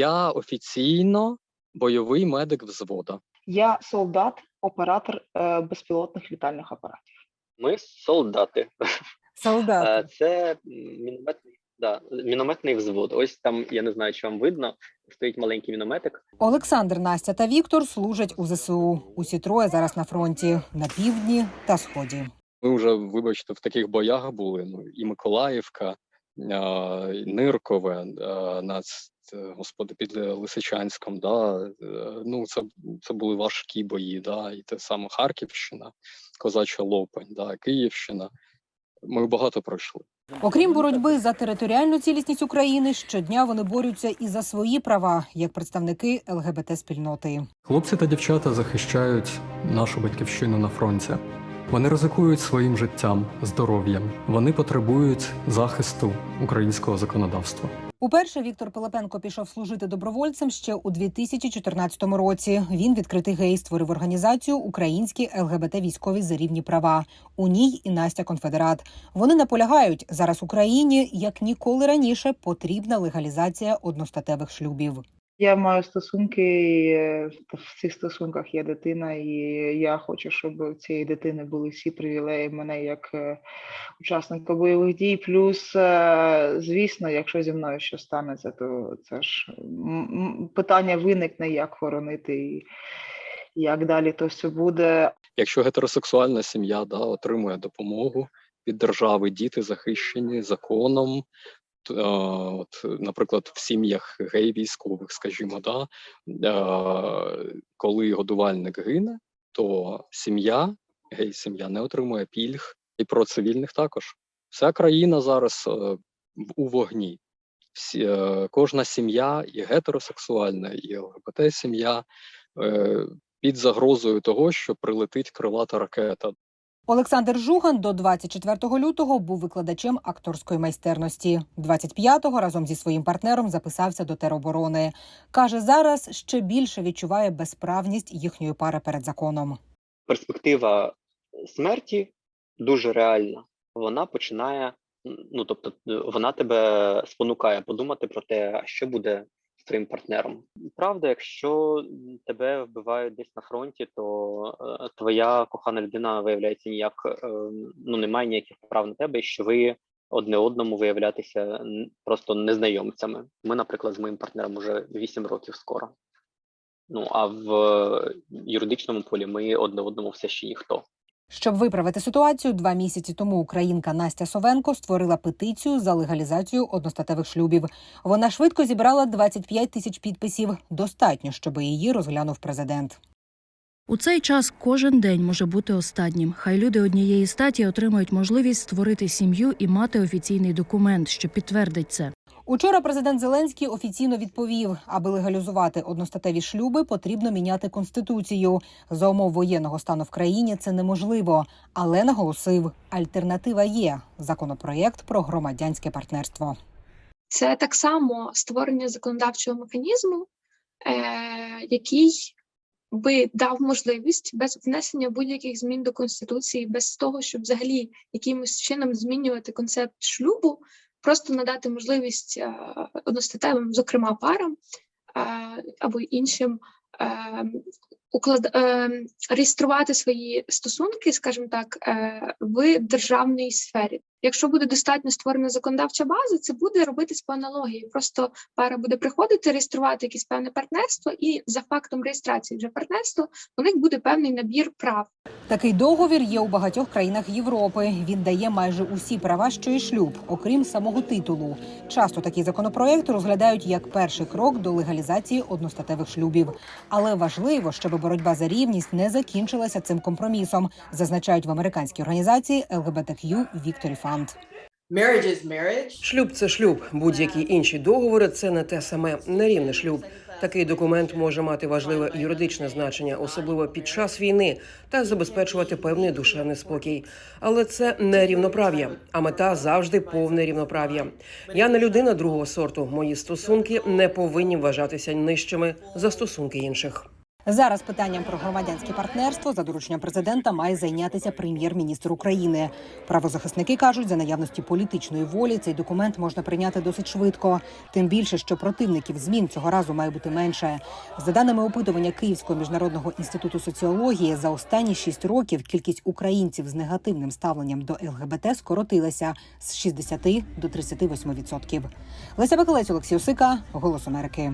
Я офіційно бойовий медик взвода. Я солдат, оператор е, безпілотних літальних апаратів. Ми солдати. Е, Солдати. Це мінометний, да, мінометний взвод. Ось там, я не знаю, чи вам видно, стоїть маленький мінометик. Олександр, Настя та Віктор служать у ЗСУ. Усі троє зараз на фронті на півдні та сході. Ми вже, вибачте, в таких боях були. Ну і Миколаївка, і Ниркове, а, на ц- ц- господи, під Лисичанськом. Да, е, ну це, це були важкі бої. Да, і те саме Харківщина, Козача Лопань, да, Київщина. Ми багато пройшли. Окрім боротьби за територіальну цілісність України, щодня вони борються і за свої права як представники ЛГБТ спільноти. Хлопці та дівчата захищають нашу батьківщину на фронті. Вони ризикують своїм життям, здоров'ям. Вони потребують захисту українського законодавства. Уперше Віктор Пилипенко пішов служити добровольцем ще у 2014 році. Він відкритий гей створив організацію Українські ЛГБТ військові за рівні права. У ній і Настя Конфедерат. Вони наполягають зараз Україні як ніколи раніше потрібна легалізація одностатевих шлюбів. Я маю стосунки, і е, в- цих стосунках є дитина, і я хочу, щоб у цієї дитини були всі привілеї мене як е, учасника бойових дій. Плюс, е, звісно, якщо зі мною щось станеться, то це ж питання виникне, як хоронити і як далі то все буде. Якщо гетеросексуальна сім'я да, отримує допомогу від держави, діти захищені законом. От, наприклад, в сім'ях гей-військових, скажімо, да, коли годувальник гине, то сім'я, гей-сім'я не отримує пільг, і про цивільних також. Вся країна зараз е, у вогні. Всі, е, кожна сім'я, і гетеросексуальна, і ЛГБТ-сім'я е, під загрозою того, що прилетить крилата ракета. Олександр Жуган до 24 лютого був викладачем акторської майстерності. 25-го разом зі своїм партнером записався до тероборони. каже, зараз ще більше відчуває безправність їхньої пари перед законом. Перспектива смерті дуже реальна. Вона починає, ну тобто, вона тебе спонукає подумати про те, що буде з твоїм партнером. Правда, якщо тебе вбивають десь на фронті, то е, твоя кохана людина виявляється ніяк е, ну не має ніяких прав на тебе, що ви одне одному виявлятися просто незнайомцями. Ми, наприклад, з моїм партнером уже 8 років скоро. Ну а в е, юридичному полі ми одне одному все ще ніхто. Щоб виправити ситуацію, два місяці тому українка Настя Совенко створила петицію за легалізацію одностатевих шлюбів. Вона швидко зібрала 25 тисяч підписів. Достатньо, щоб її розглянув президент. У цей час кожен день може бути останнім. Хай люди однієї статі отримають можливість створити сім'ю і мати офіційний документ, що підтвердить це. Учора президент Зеленський офіційно відповів, аби легалізувати одностатеві шлюби, потрібно міняти конституцію. За умов воєнного стану в країні це неможливо, але наголосив, альтернатива є законопроєкт про громадянське партнерство. Це так само створення законодавчого механізму, е, який би дав можливість без внесення будь-яких змін до конституції, без того, щоб взагалі якимось чином змінювати концепт шлюбу, просто надати можливість е, одностатевим, зокрема парам е, або іншим. е, Уклад реєструвати свої стосунки, скажімо так, в державній сфері. Якщо буде достатньо створена законодавча база, це буде робитись по аналогії. Просто пара буде приходити, реєструвати якесь певне партнерство, і за фактом реєстрації вже партнерства у них буде певний набір прав. Такий договір є у багатьох країнах Європи. Він дає майже усі права, що і шлюб, окрім самого титулу. Часто такий законопроект розглядають як перший крок до легалізації одностатевих шлюбів. Але важливо, щоб боротьба за рівність не закінчилася цим компромісом, зазначають в американській організації LGBTQ Victory Fund. Marriage. Шлюб це шлюб. Будь-які інші договори це не те саме нерівний шлюб. Такий документ може мати важливе юридичне значення, особливо під час війни, та забезпечувати певний душевний спокій. Але це не рівноправ'я, а мета завжди повне рівноправ'я. Я не людина другого сорту. Мої стосунки не повинні вважатися нижчими за стосунки інших. Зараз питанням про громадянське партнерство за дорученням президента має зайнятися прем'єр-міністр України. Правозахисники кажуть, за наявності політичної волі цей документ можна прийняти досить швидко. Тим більше, що противників змін цього разу має бути менше. За даними опитування Київського міжнародного інституту соціології, за останні шість років кількість українців з негативним ставленням до ЛГБТ скоротилася з 60 до 38 відсотків. Леся Бакалець, Олексій Осика, Голос Америки.